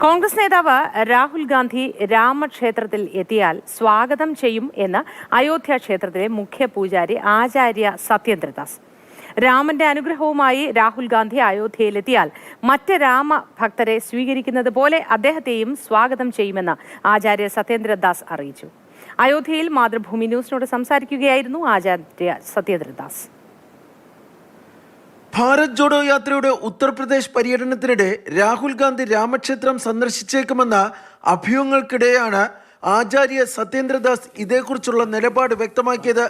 കോൺഗ്രസ് നേതാവ് രാഹുൽ ഗാന്ധി രാമക്ഷേത്രത്തിൽ എത്തിയാൽ സ്വാഗതം ചെയ്യും എന്ന് അയോധ്യ ക്ഷേത്രത്തിലെ മുഖ്യ പൂജാരി ആചാര്യ സത്യേന്ദ്രദാസ് രാമന്റെ അനുഗ്രഹവുമായി രാഹുൽ ഗാന്ധി അയോധ്യയിലെത്തിയാൽ മറ്റ് രാമഭക്തരെ സ്വീകരിക്കുന്നത് പോലെ അദ്ദേഹത്തെയും സ്വാഗതം ചെയ്യുമെന്ന് ആചാര്യ സത്യേന്ദ്രദാസ് അറിയിച്ചു. അയോധ്യയിൽ മാതൃഭൂമി ന്യൂസിനോട് സംസാരിക്കുകയായിരുന്നു ആചാര്യ സത്യേന്ദ്രദാസ് ഭാരത് ജോഡോ യാത്രയുടെ ഉത്തർപ്രദേശ് പര്യടനത്തിനിടെ രാഹുൽ ഗാന്ധി രാമക്ഷേത്രം സന്ദർശിച്ചേക്കുമെന്ന അഭ്യൂഹങ്ങൾക്കിടെയാണ് ആചാര്യ സത്യേന്ദ്രദാസ് ഇതേക്കുറിച്ചുള്ള നിലപാട് വ്യക്തമാക്കിയത്.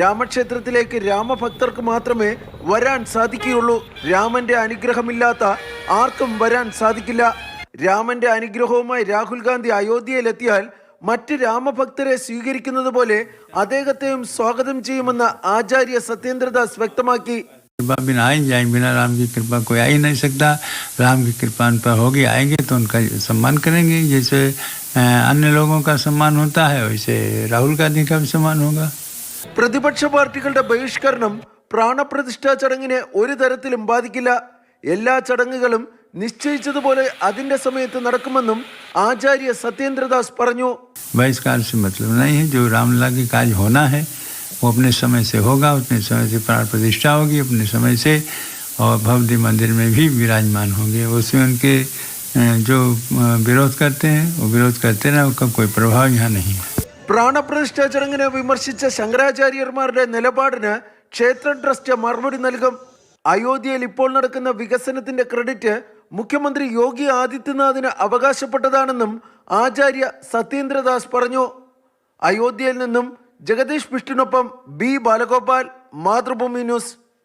രാമക്ഷേത്രത്തിലേക്ക് രാമഭക്തർക്ക് മാത്രമേ വരാൻ സാധിക്കുകയുള്ളൂ. രാമന്റെ അനുഗ്രഹമില്ലാത്ത ആർക്കും വരാൻ സാധിക്കില്ല. രാമന്റെ അനുഗ്രഹവുമായി രാഹുൽ ഗാന്ധി അയോധ്യയിലെത്തിയാൽ മറ്റ് രാമഭക്തരെ സ്വീകരിക്കുന്നത് പോലെ അദ്ദേഹത്തെയും സ്വാഗതം ചെയ്യുമെന്ന് ആചാര്യ സത്യേന്ദ്രദാസ് വ്യക്തമാക്കി. कृपा बिना आए जाए बिना राम की कृपा कोई आ ही नहीं सकता राम की कृपा उन पर होगी आएंगे तो उनका सम्मान करेंगे जैसे अ, अन्य लोगों का सम्मान होता है वैसे राहुल गांधी का भी सम्मान होगा പ്രതിപക്ഷ പാർട്ടികളുടെ ബഹിഷ്കരണം പ്രാണപ്രതിഷ്ഠാ ചടങ്ങിനെ ഒരു തരത്തിലും ബാധിക്കില്ല എല്ലാ ചടങ്ങുകളും നിശ്ചയിച്ചതുപോലെ അതിന്റെ സമയത്ത് നടക്കുമെന്നും ആചാര്യ സത്യേന്ദ്രദാസ് പറഞ്ഞു बहिष्कार से मतलब नहीं है जो रामलला के काज होना है वो अपने समय से होगा उतने समय से प्राण प्रतिष्ठा होगी अपने समय से और भव्य मंदिर में भी विराजमान होंगे उसमें उनके अ, जो अ, विरोध करते हैं वो विरोध करते रहे उसका कोई प्रभाव यहाँ नहीं है പ്രാണപ്രതിഷ്ഠാ ചടങ്ങിനെ വിമർശിച്ച ശങ്കരാചാര്യന്മാരുടെ നിലപാടിന് ക്ഷേത്ര ട്രസ്റ്റ് മറുപടി നൽകും അയോധ്യയിൽ ഇപ്പോൾ നടക്കുന്ന വികസനത്തിന്റെ ക്രെഡിറ്റ് മുഖ്യമന്ത്രി യോഗി ആദിത്യനാഥിന് അവകാശപ്പെട്ടതാണെന്നും ആചാര്യ സത്യേന്ദ്രദാസ് പറഞ്ഞു അയോധ്യയിൽ നിന്നും ജഗദീഷ് ബിഷ്ടിനൊപ്പം ബി ബാലഗോപാൽ മാതൃഭൂമി ന്യൂസ്